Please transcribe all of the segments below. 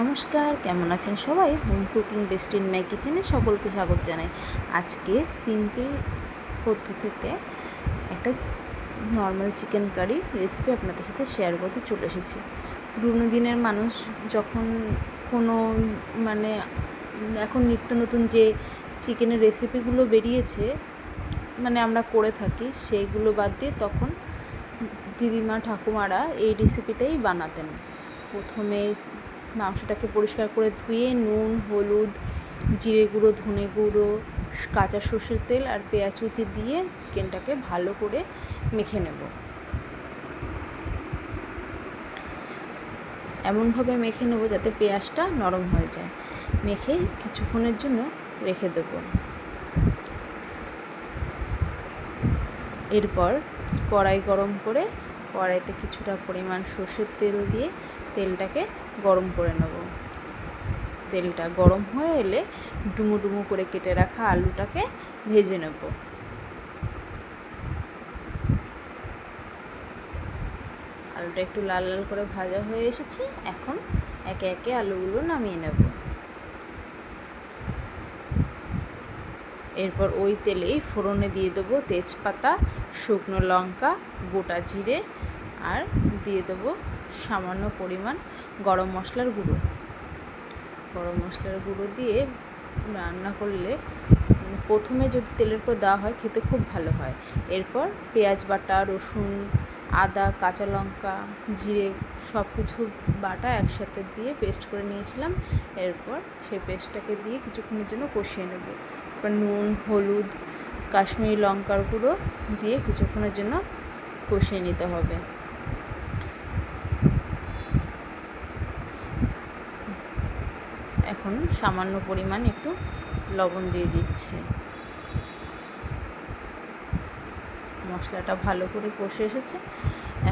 নমস্কার, কেমন আছেন সবাই? Home cooking best in my কিচেনে সকলকে স্বাগত জানাই। আজকে সিম্পল পদ্ধতিতে একটা নর্মাল চিকেন কারি রেসিপি আপনাদের সাথে শেয়ার করতে চলে এসেছি। পুরনো দিনের মানুষ যখন কোনো মানে এখন নিত্য নতুন যে চিকেনের রেসিপিগুলো বেরিয়েছে মানে আমরা করে থাকি, সেইগুলো বাদ দিয়ে তখন দিদিমা, ঠাকুমারা এই রেসিপিটাই বানাতেন। প্রথমে মাংসটাকে পরিষ্কার করে ধুয়ে নুন, হলুদ, জিরে গুঁড়ো, ধনে গুঁড়ো, কাঁচা সর্ষের তেল আর পেঁয়াজ কুচি দিয়ে চিকেনটাকে ভালো করে মেখে নেব। এমনভাবে মেখে নেব যাতে পেঁয়াজটা নরম হয়ে যায়। মেখে কিছুক্ষণের জন্য রেখে দেব। এরপর কড়াই গরম করে কড়াইতে কিছুটা পরিমাণ সর্ষের তেল দিয়ে তেলটাকে গরম করে নেব। তেলটা গরম হয়ে এলে ডুমো ডুমো করে কেটে রাখা আলুটাকে ভেজে নেব। আলুটা একটু লাল লাল করে ভাজা হয়ে এসেছে, এখন একে একে আলুগুলো নামিয়ে নেব। এরপর ওই তেলেই ফোড়নে দিয়ে দেবো তেজপাতা, শুকনো লঙ্কা, গোটা জিরে আর দিয়ে দেবো সামান্য পরিমাণ গরম মশলার গুঁড়ো। গরম মশলার গুঁড়ো দিয়ে রান্না করলে প্রথমে যদি তেলের পর দেওয়া হয় খেতে খুব ভালো হয়। এরপর পেঁয়াজ বাটা, রসুন, আদা, কাঁচা লঙ্কা, জিরে সব কিছু বাটা একসাথে দিয়ে পেস্ট করে নিয়েছিলাম। এরপর সেই পেস্টটাকে দিয়ে কিছুক্ষণের জন্য কষিয়ে নেব। নুন, হলুদ, কাশ্মীরি লঙ্কার গুঁড়ো দিয়ে কিছুক্ষণের জন্য কষিয়ে নিতে হবে। এখন সামান্য পরিমাণ একটু লবণ দিয়ে দিচ্ছি। মশলাটা ভালো করে কষে এসেছে।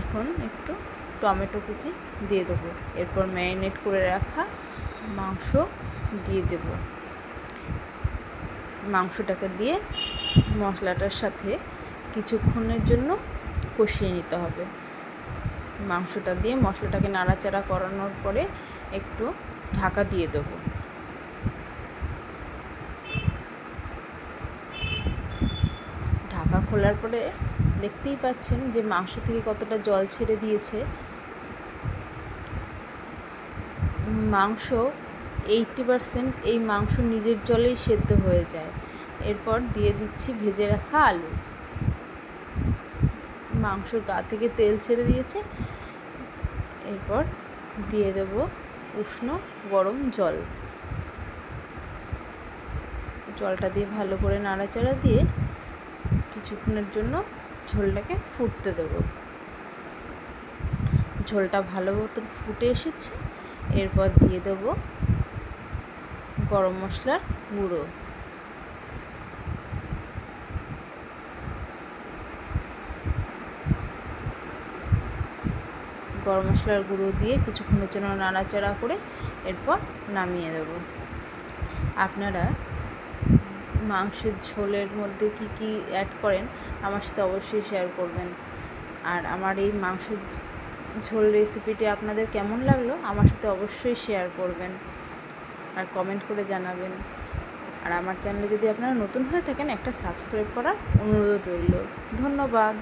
এখন একটু টমেটো কুচি দিয়ে দেবো। এরপর ম্যারিনেট করে রাখা মাংস দিয়ে দেব। মাংসটাকে দিয়ে মশলাটার সাথে কিছুক্ষণের জন্য কষিয়ে নিতে হবে। মাংসটা দিয়ে মশলাটাকে নাড়াচাড়া করানোর পরে একটু ঢাকা দিয়ে দেবো। ঢাকা খোলার পরে দেখতেই পাচ্ছেন যে মাংস থেকে কতটা জল ছেড়ে দিয়েছে। মাংস এইটটি পারসেন্ট এই মাংস নিজের জলেই সেদ্ধ হয়ে যায়। এরপর দিয়ে দিচ্ছি ভেজে রাখা আলু। মাংসর গা থেকে তেল ছেড়ে দিয়েছে। এরপর দিয়ে দেব উষ্ণ গরম জল। জলটা দিয়ে ভালো করে নাড়াচাড়া দিয়ে কিছুক্ষণের জন্য ঝোলটাকে ফুটতে দেব। ঝোলটা ভালো মতো ফুটে এসেছে। এরপর দিয়ে দেব গরম মশলার গুঁড়ো। গরম মশলার গুঁড়ো দিয়ে কিছুক্ষণের জন্য নাড়াচাড়া করে এরপর নামিয়ে দেব। আপনারা মাংসের ঝোলের মধ্যে কি কি অ্যাড করেন, আমার সাথে অবশ্যই শেয়ার করবেন। আর আমার এই মাংসের ঝোল রেসিপিটি আপনাদের কেমন লাগল, আমার সাথে অবশ্যই শেয়ার করবেন। আর কমেন্ট করে জানাবেন। আর আমার চ্যানেলে যদি আপনারা নতুন হয়ে থাকেন, একটা সাবস্ক্রাইব করার অনুরোধ রইল। ধন্যবাদ।